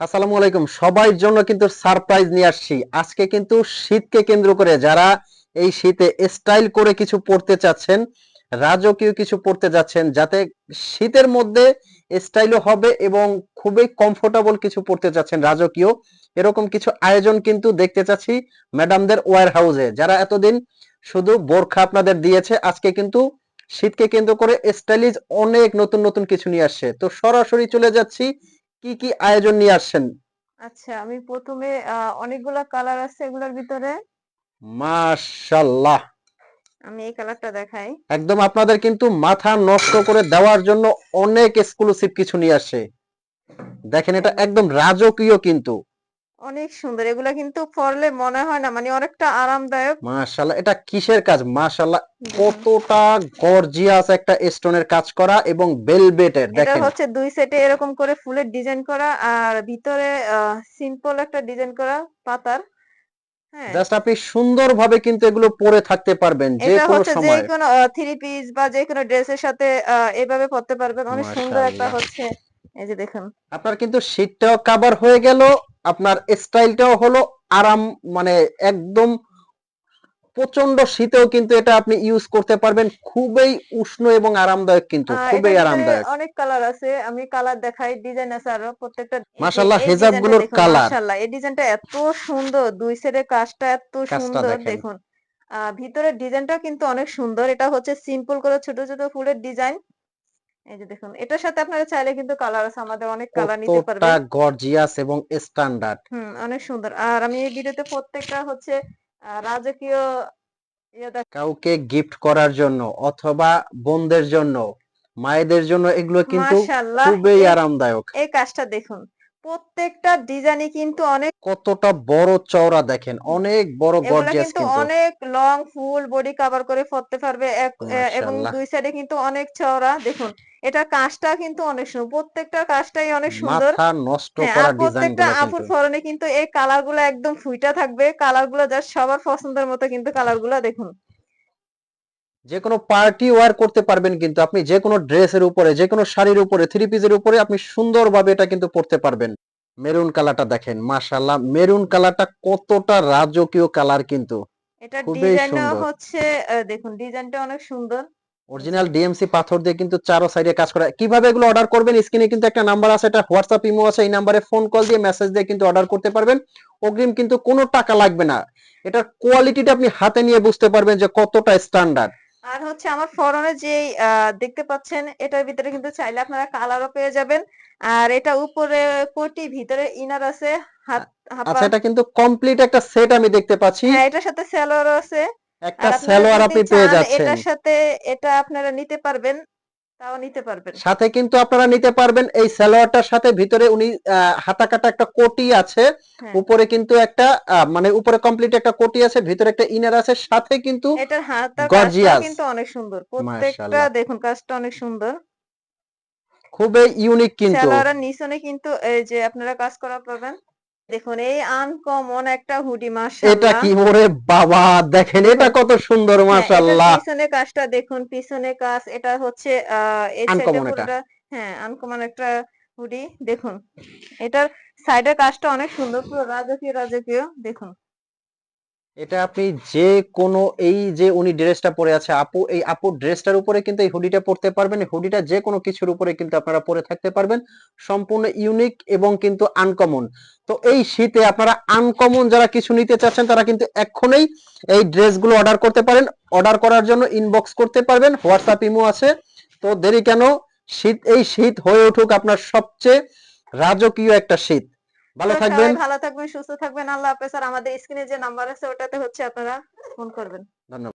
আসসালামু আলাইকুম। সবার জন্য কিন্তু সারপ্রাইজ নিয়ে আসছি। আজকে কিন্তু শীতকে কেন্দ্র করে যারা এই শীতে স্টাইল করে কিছু পড়তে চাচ্ছেন, রাজকীয় কিছু পড়তে যাচ্ছেন, যাতে শীতের মধ্যে স্টাইলও হবে এবং খুবই কমফোর্টেবল কিছু পড়তে চাচ্ছেন রাজকীয়, এরকম কিছু আয়োজন কিন্তু দেখতে চাচ্ছি ম্যাডামদের ওয়ার হাউসে যারা এতদিন শুধু বোরখা আপনাদের দিয়েছে, আজকে কিন্তু শীতকে কেন্দ্র করে স্টাইলিশ অনেক নতুন নতুন কিছু নিয়ে আসছে। তো সরাসরি চলে যাচ্ছি কি কি আয়োজন নিয়ে আসছেন? আচ্ছা আমি প্রথমে অনেকগুলো কালার আছে এগুলোর ভিতরে। মাশাল্লাহ আমি এই কালারটা দেখাই। একদম আপনাদের কিন্তু মাথা নষ্ট করে দেওয়ার জন্য অনেক এক্সক্লুসিভ কিছু নিয়ে আসে। দেখেন এটা একদম রাজকীয় কিন্তু। অনেক সুন্দর। এগুলা কিন্তু পরলে মনে হয় না মানে অনেকটা আরামদায়ক। মাশাল্লাহ এটা কিসের কাজ? মাশাল্লাহ কতটা গর্জিয়াস একটা স্টোনের কাজ করা এবং বেলভেটের এটা দেখেন। হচ্ছে দুই সেটে এরকম করে ফুলের ডিজাইন করা আর ভিতরে সিম্পল একটা ডিজাইন করা পাতার। হ্যাঁ। জাস্ট আপনি সুন্দরভাবে কিন্তু এগুলো পরে থাকতে পারবেন যে কোনো হচ্ছে যে সময়। কোনো থ্রি পিস বা যে কোনো ড্রেসের সাথে এভাবে পরতে পারবেন। অনেক সুন্দর একটা হচ্ছে। এই যে দেখুন। আপনার কিন্তু শীতটাও কাভার হয়ে গেল। আপনার স্টাইলটাও হলো আরাম মানে একদম প্রচণ্ড শীতেও কিন্তু এটা আপনি ইউজ করতে পারবেন। খুবই উষ্ণ এবং আরামদায়ক কিন্তু খুবই আরামদায়ক। অনেক কালার আছে। আমি কালার দেখাই ডিজাইন আছে আরও প্রত্যেকটা। মাশাআল্লাহ, ডিজাইনটা দেখুন, colour। মাশাআল্লাহ এই ডিজাইনটা এত সুন্দর দুই সাইডের কাজটা এত সুন্দর দেখুন। ভিতরের ডিজাইনটা কিন্তু অনেক সুন্দর। এটা হচ্ছে সিম্পল করে ছোট ছোট ফুলের ডিজাইন এই যে দেখুন এটার সাথে আপনারা চাইলে কিন্তু কালার আছে আমাদের অনেক কালার নিতে পারবেন। কতটা গর্জিয়াস এবং স্ট্যান্ডার্ড হুম অনেক সুন্দর। আর আমি এই ভিডিওতে প্রত্যেকটা হচ্ছে রাজকীয় ইয়ে কাউকে গিফট করার জন্য অথবা বোনদের জন্য মায়েদের জন্য এগুলো কিন্তু খুবই আরামদায়ক। এই কাজটা দেখুন। প্রত্যেকটা ডিজাইনই কিন্তু অনেক কতটা বড় চওড়া দেখেন অনেক বড় গর্জিয়াস কিন্তু অনেক লং ফুল বডি কভার করে পরতে পারবে এক- এবং দুই সাইডে কিন্তু অনেক চওড়া। দেখুন এটার কাজটা কিন্তু অনেক সুন্দর প্রত্যেকটা কাজটাই অনেক সুন্দর। মাথা নষ্ট হ্যাঁ করা ডিজাইন প্রত্যেকটা আপুর কিন্তু। ফরনে কিন্তু এই কালারগুলো একদম ফুইটা থাকবে কালারগুলো জাস্ট সবার পছন্দের মতো কিন্তু কালারগুলো দেখুন। যে কোনো পার্টি ওয়ার করতে পারবেন কিন্তু আপনি যে কোনো ড্রেসের উপরে যে কোনো শাড়ির উপরে থ্রি পিসের উপরে আপনি সুন্দরভাবে এটা কিন্তু পরতে পারবেন। মেরুন কালারটা দেখেন মাশাআল্লাহ। মেরুন কালারটা কতটা রাজকীয় কালার কিন্তু। এটা ডিজাইনটা। হচ্ছে দেখুন ডিজাইনটা অনেক সুন্দর। অরিজিনাল ডিএমসি পাথর দিয়ে কিন্তু চারো সাইডে কাজ করা। কীভাবে এগুলো অর্ডার করবেন? স্ক্রিনে কিন্তু একটা নাম্বার আছে এটা হোয়াটসঅ্যাপ ইমো আছে এই নাম্বারে ফোন কল দিয়ে মেসেজ দিয়ে কিন্তু অর্ডার করতে পারবেন। অগ্রিম কিন্তু কোনো টাকা লাগবে না। এটার কোয়ালিটিটা আপনি হাতে নিয়ে বুঝতে পারবেন যে কতটা স্ট্যান্ডার্ড। আর হচ্ছে আমার ফরনে যে দেখতে পাচ্ছেন এটার ভিতরে কিন্তু চাইলে আপনারা কালারও পেয়ে যাবেন। আর এটা উপরে কোটি ভিতরে ইনার আছে আচ্ছা এটা কিন্তু কমপ্লিট একটা সেট আমি দেখতে পাচ্ছি। হ্যাঁ এটার সাথে সালোয়ারও আছে। একটা আপনারা আপনি পেয়ে যাচ্ছেন। এটার সাথে এটা আপনারা নিতে পারবেন। তাও নিতে পারবেন। সাথে কিন্তু আপনারা নিতে পারবেন এই সালোয়ারটার সাথে ভিতরে উনি হাতা কাটা একটা কোটি আছে হ্যাঁ। উপরে কিন্তু একটা মানে উপরে কমপ্লিট একটা কোটি আছে ভিতরে একটা ইনার আছে সাথে কিন্তু এটার Gorgeous. কাজটা কিন্তু অনেক সুন্দর। প্রত্যেকটা দেখুন কাজটা অনেক সুন্দর। খুবই ইউনিক কিন্তু। সালোয়ারের নিচনে কিন্তু এই যে আপনারা কাজ করা পাবেন দেখুন এই আনকমন একটা হুডি এটা মাশাআল্লাহ কি ওরে বাবা দেখেন এটা কত সুন্দর হ্যাঁ, মাশাআল্লাহ। পিছনে কাজটা দেখুন পিছনে কাজ এটা হচ্ছে আহ এই সাইডে Uncommon এটা। হ্যাঁ আনকমন একটা হুডি দেখুন। এটার সাইডের কাজটা অনেক সুন্দর পুরো রাজকীয় রাজকীয় দেখুন। এটা আপনি যে কোনো, এই যে উনি ড্রেসটা পরে আছে, আপু, এই আপুর ড্রেসটার উপরে কিন্তু এই হুডিটা পরতে পারবেন হুডিটা যে কোনো কিছুর উপরে কিন্তু আপনারা পরে থাকতে পারবেন। সম্পূর্ণ ইউনিক এবং কিন্তু আনকমন তো এই শীতে আপনারা আনকমন যারা কিছু নিতে চাচ্ছেন, তারা কিন্তু এক্ষুনি এই ড্রেসগুলো অর্ডার করতে পারেন। অর্ডার করার জন্য ইনবক্স করতে পারবেন, হোয়াটসঅ্যাপ ইমো আছে। তো দেরি কেন? শীত, এই শীত হয়ে উঠুক আপনার সবচেয়ে রাজকীয় একটা শীত। ভালো তো থাকবেন। ভালো থাকবেন সুস্থ থাকবেন। আল্লাহ হাফেজ। আর আমাদের স্ক্রিনে যে নাম্বার আছে ওটাতে হচ্ছে আপনারা ফোন করবেন। ধন্যবাদ।